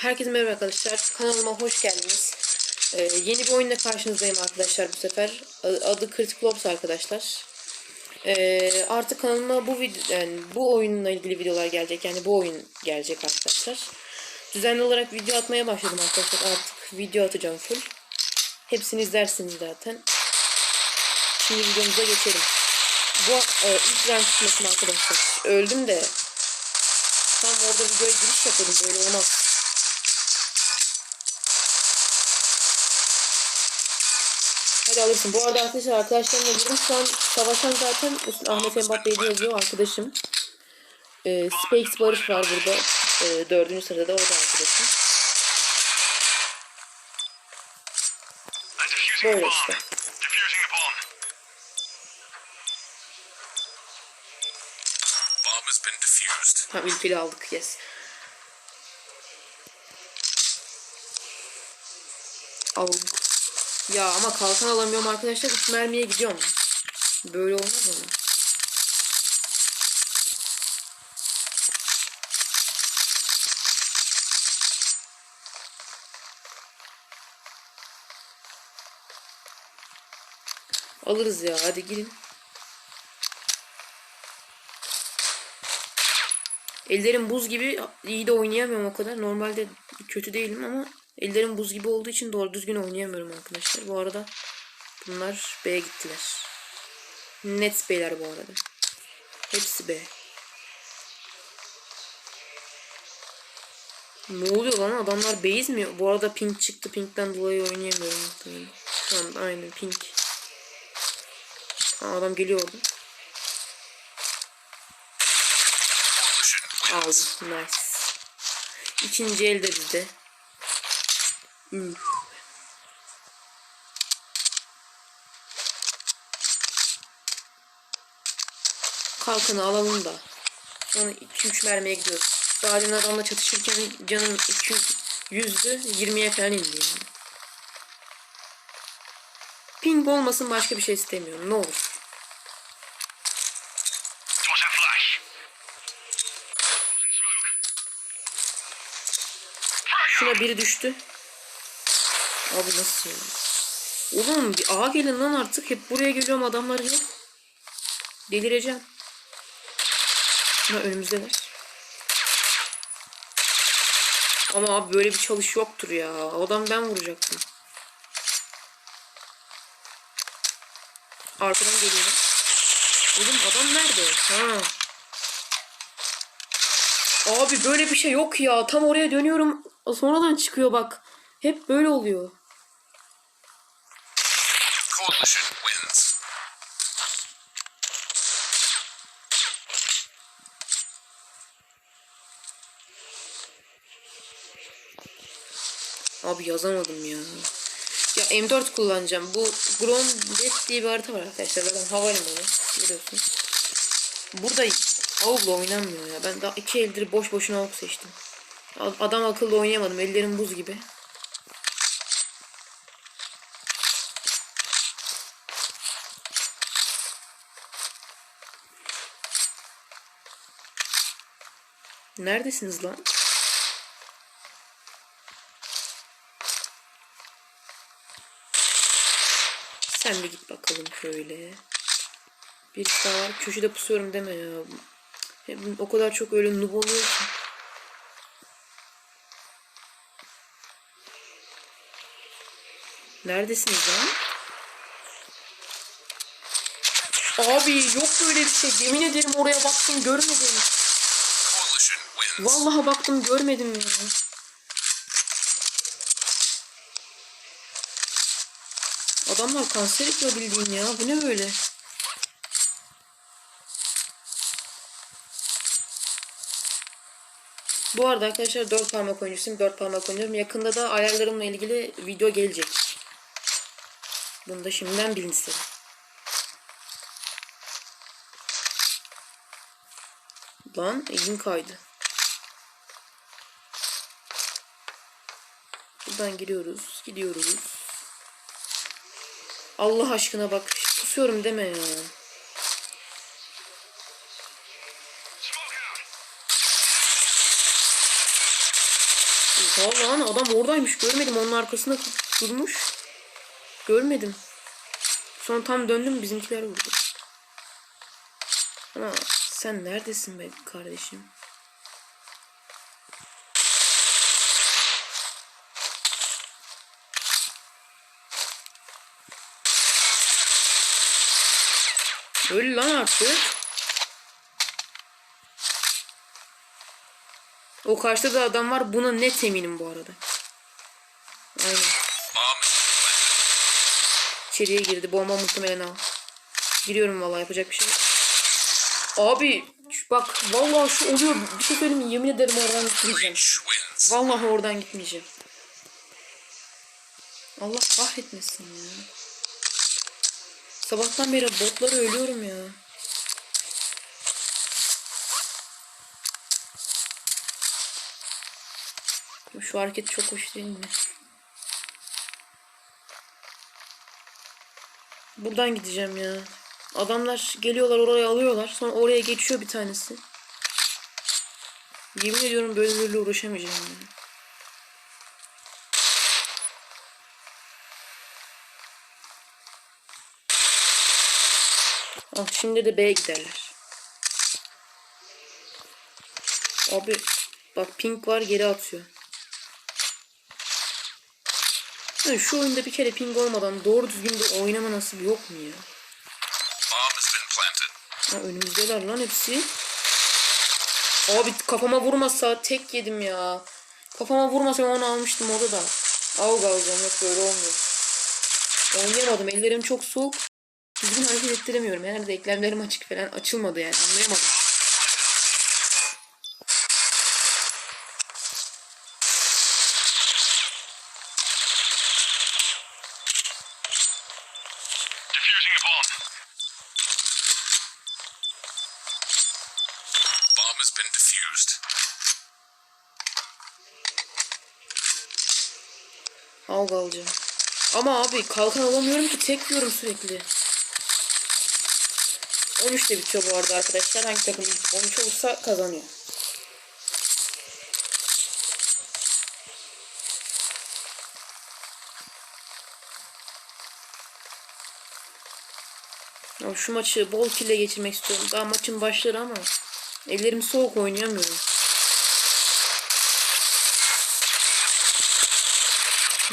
Herkese merhaba arkadaşlar. Kanalıma hoş geldiniz. Ee, yeni bir oyunla karşınızdayım arkadaşlar bu sefer. Adı, Critical Ops arkadaşlar. Ee, artık kanalıma bu video, yani bu oyunla ilgili videolar gelecek. Yani bu oyun gelecek arkadaşlar. Düzenli olarak video atmaya başladım arkadaşlar. Artık video atacağım full. Hepsini izlersiniz zaten. Şimdi videomuza geçelim. Bu e, ilk rank tutmasım arkadaşlar. Öldüm de tam orada videoya giriş yapıyordum böyle olmaz. Hadi alırsın. Bu arada arkadaşlar arkadaşlarımla girdim. Şu an savaşan zaten Ahmet Mbappe diye yazıyor arkadaşım. Ee, Space Barış var burada. Ee, dördüncü sırada da o da arkadaşım. Böyle işte. Tamam ilkili aldık. Yes. Aldık. Ya ama kalkan alamıyorum arkadaşlar. 3 mermiye gidiyorum. Böyle olmaz ama. Alırız ya. Hadi girin. Ellerim buz gibi iyi de oynayamıyorum o kadar. Normalde kötü değilim ama ellerim buz gibi olduğu için doğru düzgün oynayamıyorum arkadaşlar. Bu arada bunlar B'ye gittiler. Net B'ler bu arada. Hepsi B. Ne oluyor lan adamlar base mi? Bu arada pink çıktı. Pink'ten dolayı oynayamıyorum. muhtemelen. Anda aynen pink. Aa, adam geliyor orada. Aldım. Nice. İkinci elde bizde. Üf. Kalkanı alalım da. Sonra 2-3 mermiye gidiyoruz. Daha demin adamla çatışırken canım 200 yüzdü. 20'ye falan indi yani. Ping olmasın başka bir şey istemiyorum. Ne olur. Şuna biri düştü. Abi nasıl ya? Oğlum bir ağa gelin lan artık. Hep buraya geliyorum adamlar yok. Delireceğim. Ha önümüzdeler. Ama abi böyle bir çalış yoktur ya. Adam ben vuracaktım. Arkadan geliyorlar. Oğlum adam nerede? Ha. Abi böyle bir şey yok ya. Tam oraya dönüyorum. Sonradan çıkıyor bak. Hep böyle oluyor. Coalition wins. Abi yazamadım ya. Ya M4 kullanacağım. Bu Grondet diye bir harita var arkadaşlar. Zaten havalimanı. Görüyorsunuz. Burada AUG'la oynanmıyor ya. Ben daha iki eldir boş boşuna AUG seçtim. Adam akıllı oynayamadım. Ellerim buz gibi. Neredesiniz lan? Sen bir git bakalım şöyle. Bir daha var. Köşede pusuyorum deme ya. O kadar çok öyle noob oluyor ki. Neredesiniz lan? Abi yok böyle bir şey. Yemin ederim oraya baktım görmedim. Vallahi baktım görmedim ya. Adamlar kanser ediyor bildiğin ya. Bu ne böyle? Bu arada arkadaşlar 4 parmak oyuncusuyum. 4 parmak oynuyorum. Yakında da ayarlarımla ilgili video gelecek. Bunu da şimdiden bilin istedim. Lan elim kaydı. Buradan giriyoruz. Gidiyoruz. Allah aşkına bak. Pusuyorum deme ya. Lan adam oradaymış görmedim onun arkasında durmuş. Görmedim. Sonra tam döndüm bizimkiler vurdu. Ama sen neredesin be kardeşim? Öl lan artık. O karşıda da adam var. Buna net eminim bu arada. Aynen. İçeriye girdi. Bomba muhtemelen al. Giriyorum vallahi yapacak bir şey yok. Abi bak vallahi şu oluyor. Bir şey söyleyeyim mi? Yemin ederim oradan gitmeyeceğim. Vallahi oradan gitmeyeceğim. Allah kahretmesin ya. Sabahtan beri botlara ölüyorum ya. Şu hareket çok hoş değil mi? Buradan gideceğim ya. Adamlar geliyorlar oraya alıyorlar. Sonra oraya geçiyor bir tanesi. Yemin ediyorum böyle böyle uğraşamayacağım ya. Ah şimdi de B'ye giderler. Abi bak pink var geri atıyor. Ya şu oyunda bir kere ping olmadan doğru düzgün bir oynama nasibi yok mu ya? Ha, önümüzdeler lan hepsi. Abi kafama vurmasa tek yedim ya. Kafama vurmasa onu almıştım orada da. Avga yok böyle olmuyor. Oynayamadım ellerim çok soğuk. Düzgün hareket ettiremiyorum. Herhalde eklemlerim açık falan açılmadı yani anlayamadım. Defusing a bomb. Bomb has been defused. Avga alacağım. Ama abi kalkan alamıyorum ki tek yiyorum sürekli. 13'te bitiyor bu arada arkadaşlar. Hangi takım 13 olursa kazanıyor. Şu maçı bol kille geçirmek istiyorum. Daha maçın başları ama ellerim soğuk oynayamıyorum.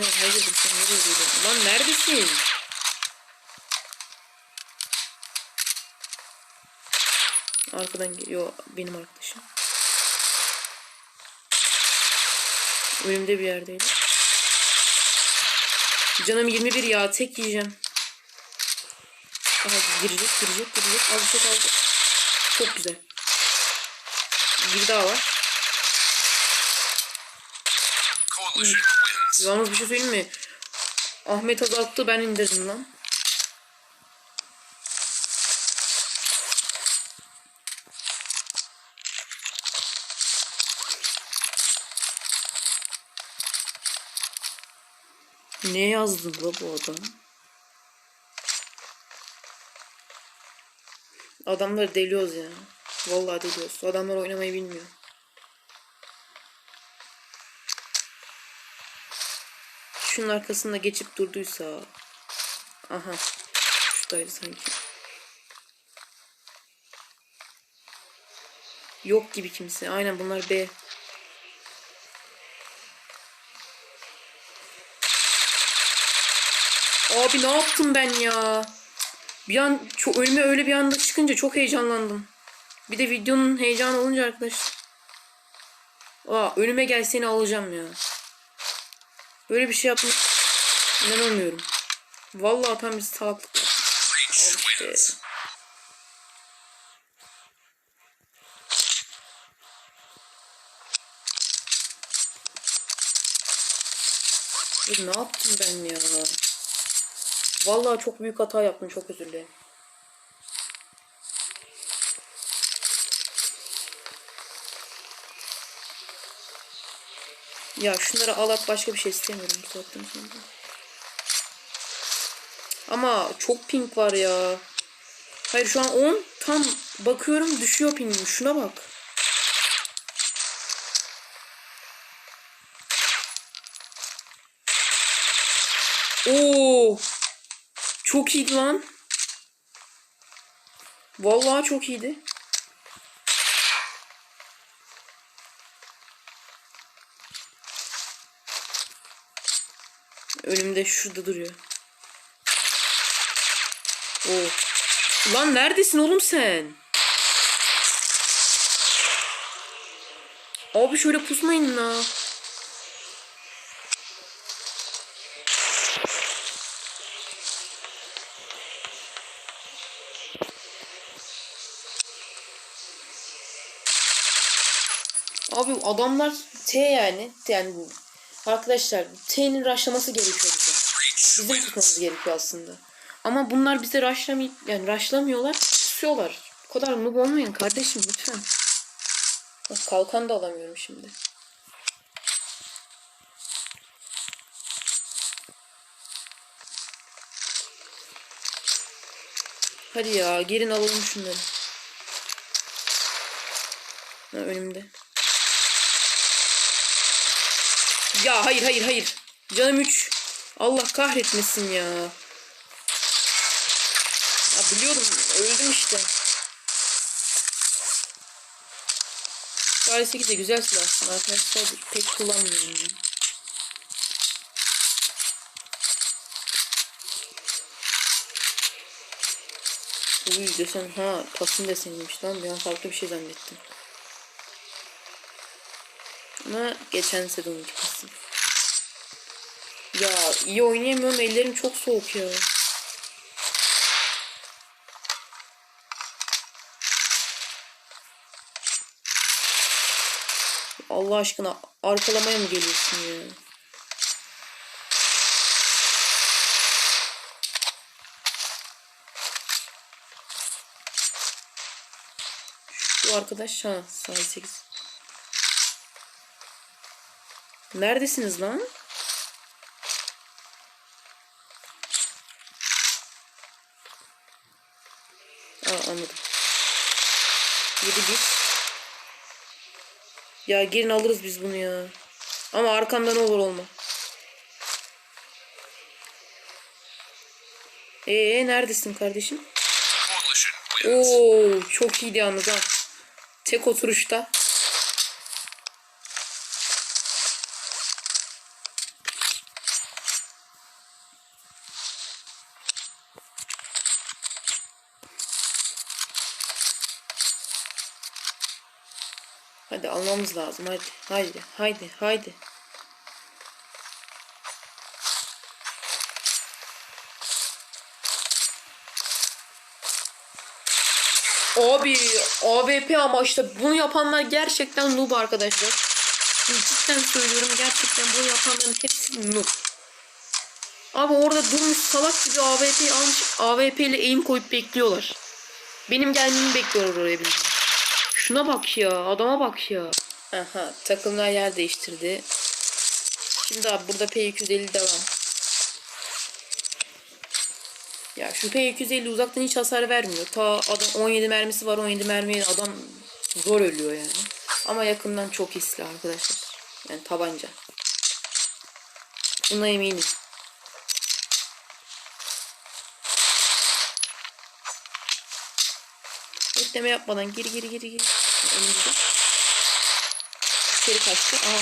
Ya hayırdır sen nereye? Lan neredesin? Arkadan geliyor benim arkadaşım. Önümde bir yerdeydi. Canım 21 ya tek yiyeceğim. Aha girecek girecek girecek. Al bir şey kaldı. Çok güzel. Bir daha var. Yalnız bir şey söyleyeyim mi? Ahmet azalttı ben indirdim lan. Ne yazdı la bu adam? Adamları deliyoruz ya. Vallahi deliyoruz. Adamlar oynamayı bilmiyor. Şunun arkasında geçip durduysa. Aha. Şuradaydı sanki. Yok gibi kimse. Aynen bunlar B. Abi ne yaptım ben ya? Bir an çok öyle bir anda çıkınca çok heyecanlandım. Bir de videonun heyecanı olunca arkadaşlar. Aa önüme gel seni alacağım ya. Böyle bir şey yapma. İnanamıyorum. Vallahi tam bir salaklık ne yaptım ben ya? Vallahi çok büyük hata yaptım. Çok özür dilerim. Ya şunları alıp başka bir şey istemiyorum bu saatten. Ama çok pink var ya. Hayır şu an 10 tam bakıyorum düşüyor pingim. Şuna bak. Oo. Çok iyiydi lan. Vallahi çok iyiydi. Önümde şurada duruyor. Oo. Lan neredesin oğlum sen? Abi şöyle pusmayın la. Abi adamlar T yani. Yani arkadaşlar T'nin rushlaması gerekiyor bize. Bizim tutmamız gerekiyor aslında. Ama bunlar bize rushlamayıp yani rushlamıyorlar. Tutuyorlar. Bu kadar noob olmayın kardeşim lütfen. Bak kalkan da alamıyorum şimdi. Hadi ya gelin alalım şunları. Ha, önümde. Ya hayır hayır hayır. Canım 3. Allah kahretmesin ya. Ya biliyorum öldüm işte. Kare 8 de güzel silah aslında arkadaşlar pek kullanmıyorum. yani. Uy desen ha pasın deseniymiş lan bir an farklı bir şey zannettim. Ama geçen pasın. Ya iyi oynayamıyorum ellerim çok soğuk ya. Allah aşkına arkalamaya mı geliyorsun ya? Şu arkadaş ha saat 8. Neredesiniz lan? Anladım. 7 1. Ya girin alırız biz bunu ya. Ama arkamdan olur olma. Ee neredesin kardeşim? Oo çok iyiydi yalnız ha. Tek oturuşta. Hadi lazım hadi. Haydi haydi haydi. Abi AWP ama işte bunu yapanlar gerçekten noob arkadaşlar. Cidden söylüyorum gerçekten bunu yapanların hepsi noob. Abi orada durmuş salak gibi AWP almış AWP ile aim koyup bekliyorlar. Benim gelmemi bekliyorlar oraya bildiğin. Şuna bak ya adama bak ya. Aha takımlar yer değiştirdi. Şimdi abi burada P250 devam. Ya şu P250 uzaktan hiç hasar vermiyor. Ta adam 17 mermisi var 17 mermiye adam zor ölüyor yani. Ama yakından çok hisli arkadaşlar. Yani tabanca. Buna eminim. Bekleme yapmadan geri geri geri geri. Önümüzde. İçeri kaçtı. Aha.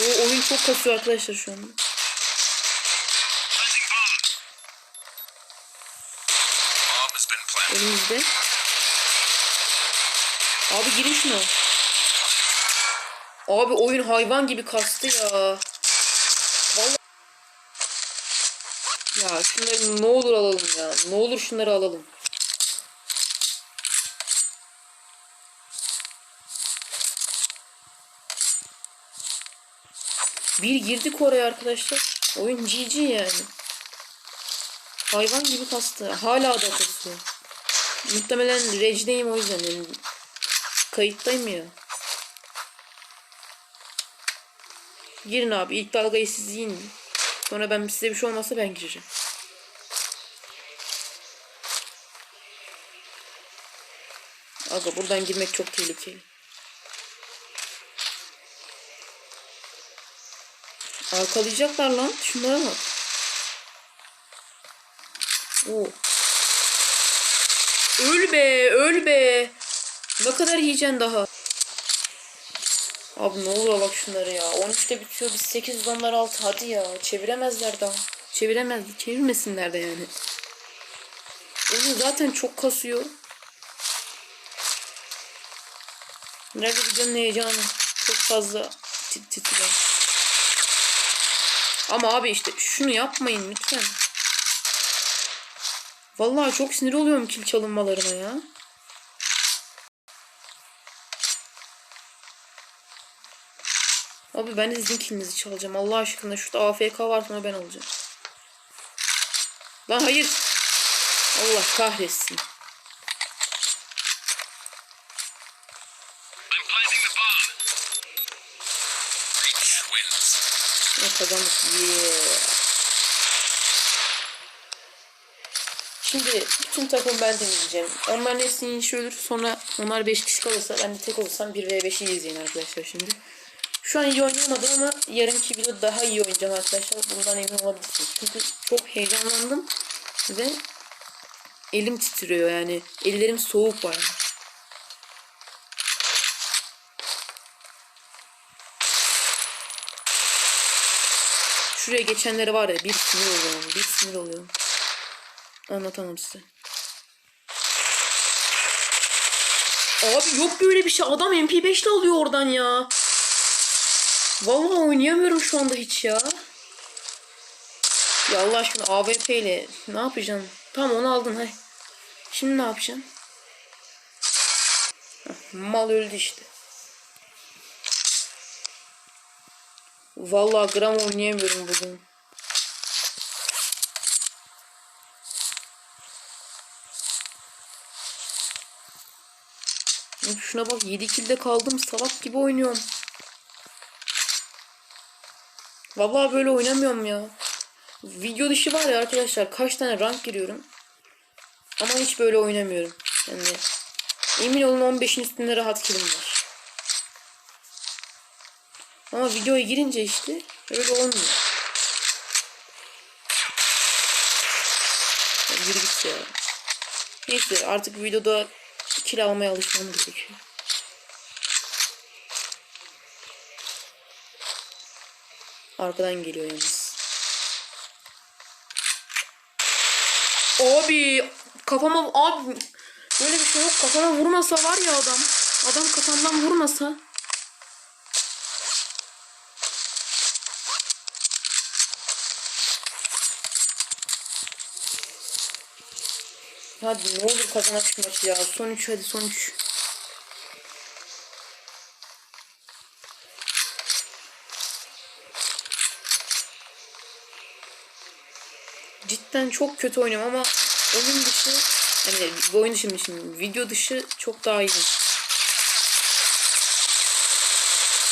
O oyun çok kasıyor arkadaşlar şu anda. Önümüzde. Abi girin şuna. Abi oyun hayvan gibi kastı ya. Vallahi. Ya şunları ne olur alalım ya. Ne olur şunları alalım. Bir girdik oraya arkadaşlar. Oyun GG yani. Hayvan gibi kastı. Hala da kasıyor. Muhtemelen rejdeyim o yüzden. Yani kayıttayım ya. Girin abi. ilk dalgayı siz yiyin. Sonra ben size bir şey olmazsa ben gireceğim. Aga buradan girmek çok tehlikeli. Arkalayacaklar lan. Şunlara bak. Oo. Öl be, öl be. Ne kadar yiyeceksin daha? Abi ne oluyor bak şunları ya. 13'te bitiyor. Biz 8 onlar 6. Hadi ya. Çeviremezler daha. Çeviremez. Çevirmesinler de yani. Oyun zaten çok kasıyor. Nerede videonun heyecanı? Çok fazla tit titriyor. Ama abi işte şunu yapmayın lütfen. Vallahi çok sinir oluyorum kil çalınmalarına ya. Abi ben sizin kilinizi çalacağım. Allah aşkına şurada AFK varsa onu ben alacağım. Lan hayır. Allah kahretsin. Ne kazandık. Yeah. Şimdi bütün takım ben temizleyeceğim. Onların hepsinin işi ölür. Sonra onlar 5 kişi kalırsa ben de tek olursam 1v5'i izleyin arkadaşlar şimdi. Şu an iyi oynayamadım ama yarınki video daha iyi oynayacağım arkadaşlar. Bundan emin olabilirsiniz. Çünkü çok heyecanlandım ve elim titriyor yani. Ellerim soğuk var. Şuraya geçenleri var ya bir sinir oluyorum. Bir sinir oluyorum. Anlatamam size. Abi yok böyle bir şey. Adam MP5 ile alıyor oradan ya. Vallahi oynayamıyorum şu anda hiç ya. Ya Allah aşkına AWP ile ne yapacaksın? Tamam onu aldın hay. Şimdi ne yapacaksın? Mal öldü işte. Vallahi gram oynayamıyorum bugün. Şuna bak 7 kilde kaldım salak gibi oynuyorum. Vallahi böyle oynamıyorum ya. Video dışı var ya arkadaşlar kaç tane rank giriyorum. Ama hiç böyle oynamıyorum. Yani emin olun 15'in üstünde rahat kilim var. Ama videoya girince işte öyle olmuyor. Yürü git ya. Neyse artık videoda kill almaya alışmam gerekiyor. Arkadan geliyor yalnız. Abi kafama abi böyle bir şey yok kafama vurmasa var ya adam. Adam kafamdan vurmasa. Hadi ne olur kazanak şu maçı ya. Son 3 hadi son 3. Cidden çok kötü oynuyorum ama oyun dışı hani bu oyun dışı şimdi video dışı çok daha iyi.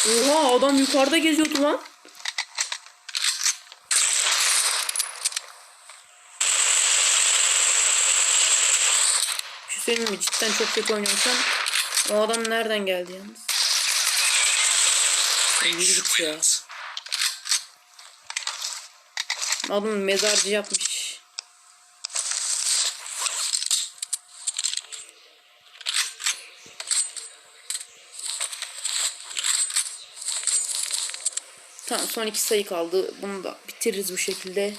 Oha adam yukarıda geziyordu lan. Bir şey söyleyeyim mi? Cidden çok kötü oynuyorsan o adam nereden geldi yalnız? Yürü git ya. Adam mezarcı yapmış. Tamam son iki sayı kaldı. Bunu da bitiririz bu şekilde.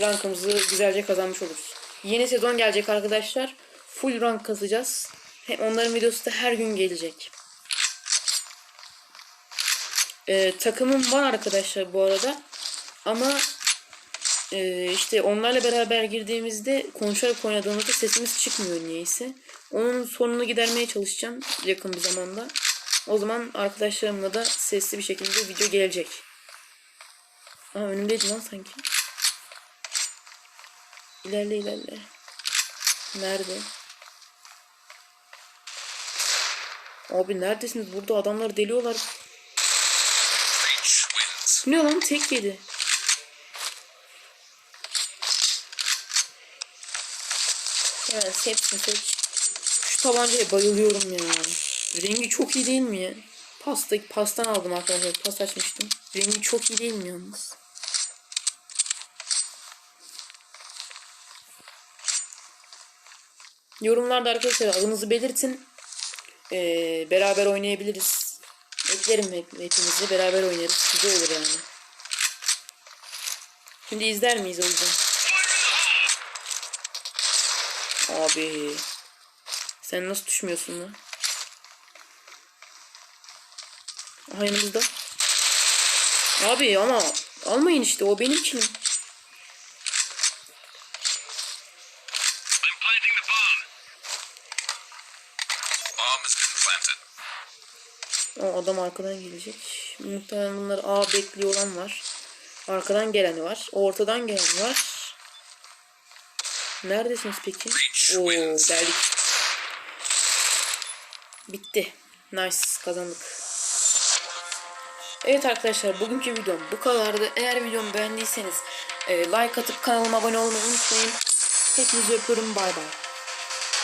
Rankımızı güzelce kazanmış oluruz. Yeni sezon gelecek arkadaşlar. Full rank kazacağız. Hem onların videosu da her gün gelecek. Ee, takımım var arkadaşlar bu arada. Ama ee, işte onlarla beraber girdiğimizde konuşarak oynadığımızda sesimiz çıkmıyor niyeyse. Onun sorununu gidermeye çalışacağım yakın bir zamanda. O zaman arkadaşlarımla da sesli bir şekilde video gelecek. Aa önümdeydi lan sanki. İlerle ilerle. Nerede? Abi neredesiniz? Burada adamları deliyorlar. Ne lan? Tek yedi. Evet hepsini seç. Şu tabancaya bayılıyorum ya. Rengi çok iyi değil mi ya? Pasta, pastan aldım arkadaşlar. Pasta açmıştım. Rengi çok iyi değil mi yalnız? Yorumlarda arkadaşlar adınızı belirtin. Ee, beraber oynayabiliriz. Eklerim hep, hepinizi beraber oynarız. Güzel olur yani. Şimdi izler miyiz o yüzden? Abi. Sen nasıl düşmüyorsun lan? Aha yanımızda. Abi ama almayın işte o benim kilim. Adam arkadan gelecek. Muhtemelen bunlar A bekliyor olan var. Arkadan geleni var. Ortadan gelen var. Neredesiniz peki? Oo geldik. Bitti. Nice kazandık. Evet arkadaşlar bugünkü videom bu kadardı. Eğer videomu beğendiyseniz e, like atıp kanalıma abone olmayı unutmayın. Hepinizi öpüyorum. Bay bay.